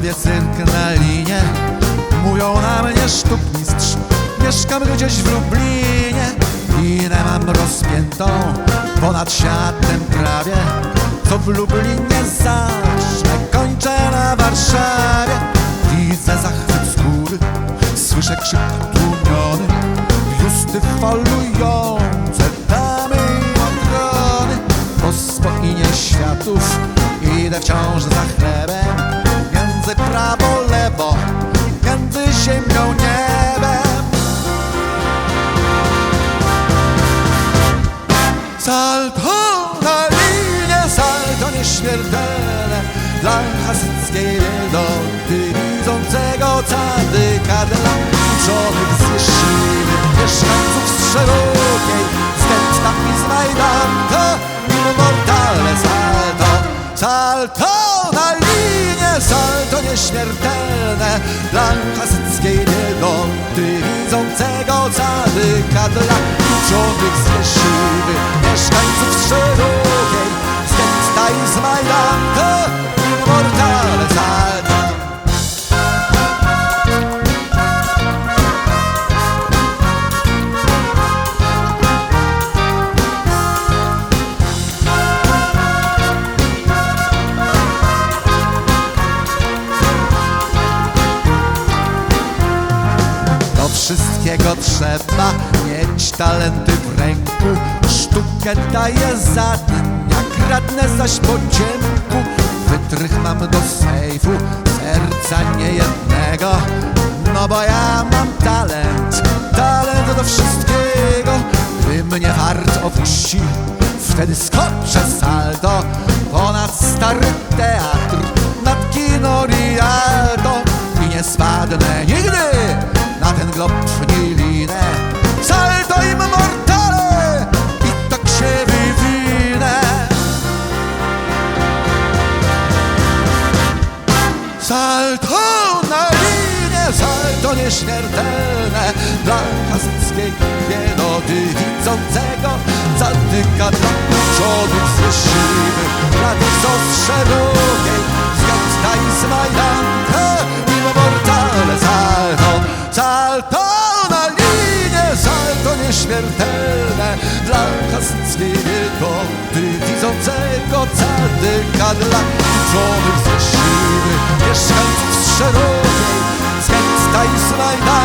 Cyrk na linie Mówią na mnie sztukmistrz Mieszkam gdzieś w Lublinie. Linę mam rozpiętą Ponad światem prawie Co w Lublinie zacznę Kończę na Warszawie. Widzę zachwyt z góry Słyszę krzyk tłumiony Biusty falujące Damy i matrony Po spoinie światów Idę wciąż za chlebem Między prawo, lewo. Między ziemią, niebem. Salto na linię, salto nieśmiertelne. Dla hasyckiej biedoty Widzącego cadyka Dla uczonych z Mieszkańców z szerokiej Salto na linię, salto nieśmiertelne Dla hasyckiej biedoty Widzącego cadyka Dla uczonych z wszystkiego trzeba mieć talenty w ręku. Sztukę daję za dnia, kradnę zaś po ciemku. Wytrych mam do sejfu, serca nie jednego No bo ja mam talent, talent do wszystkiego. Gdy mnie wart opuści, wtedy skoczę salto Ponad stary salto nieśmiertelne Dla hasyckiej biedoty widzącego Zatyka dla uczonych z Jeszywy Dla co z szerokiej Z Gęsta i z Majdanka Mimo mortale salto Salto na linię, salto nieśmiertelne Dla hasyckiej biedoty widzącego Zatyka dla uczonych z Jeszywy Mieszkańców szerokiej tonight.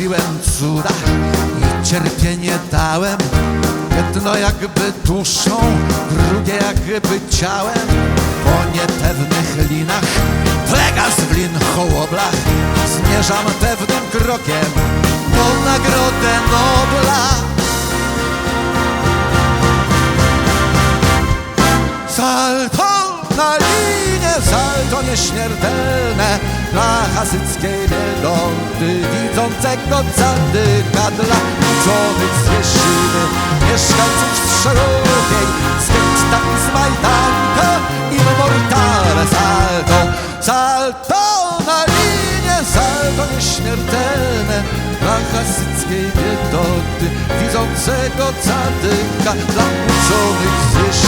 Robiłem cuda i cierpienie dałem. Jedno jakby duszą, drugie jakby ciałem. Po niepewnych linach, Pegas w lin hołoblach Zmierzam pewnym krokiem po nagrodę Nobla. Salto na linię, salto nieśmiertelne Dla hasyckiej biedoty widzącego cadyka Dla uczonych z Jeszyny, mieszkańców z szerokiej Z Kępna i z Majdanka, immortale salto Salto na linię, salto nieśmiertelne Dla hasyckiej biedoty widzącego cadyka Dla uczonych z Jeszyny,